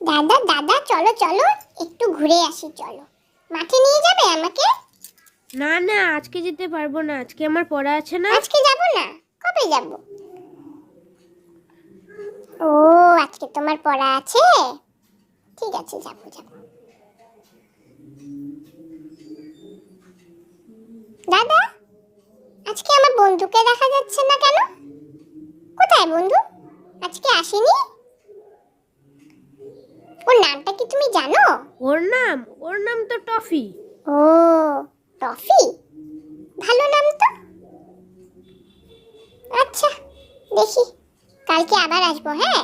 দাদা দাদা চলো চলো একটু ঘুরে আসি চলো। মাঠে নিয়ে যাবে আমাকে? না না আজকে যেতে পারব না আজকে আমার পড়া আছে না। আজকে যাব না? কবে যাব? ও আজকে তোমার পড়া আছে? ঠিক আছে যাব যাব। দাদা আজকে আমার বন্ধুকে দেখা যাচ্ছে না কেন? কোথায় বন্ধু? আজকে আসেনি? ওর নামটা কি তুমি জানো? ওর নাম ওর নাম তো টফি। ও টফি? ভালো নাম তো। আচ্ছা দেখি কালকে আবার আসব হ্যাঁ?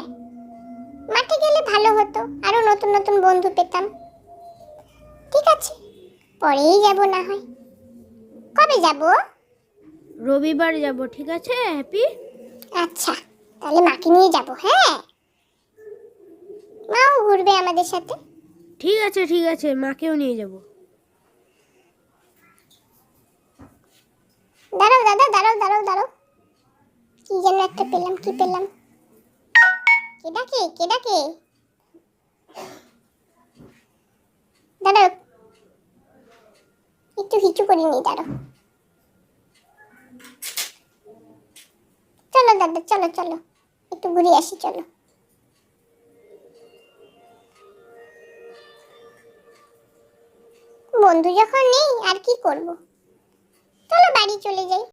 মাঠে গেলে ভালো হতো আরও নতুন নতুন বন্ধু পেতাম। ঠিক আছে পরেই যাব না হয়। কবে যাব? রবিবার যাব ঠিক আছে হ্যাপি? আচ্ছা তাহলে মাকে নিয়ে যাব হ্যাঁ? ঘুরবে আমাদের সাথে? ঠিক আছে ঠিক আছে মাকেও নিয়ে যাব। দাঁড়াও দাদা দাঁড়াও দাঁড়াও দাঁড়াও। কি যেন একটা পেলাম কি পেলাম? কে ডাকে কে ডাকে? দাঁড়াও। একটু হিচু করে নি দাঁড়াও। চলো দাদা চলো চলো। একটু ঘুরে আসি চলো। বন্ধু যখন নেই আর কি করব? চলো বাড়ি চলে যাই।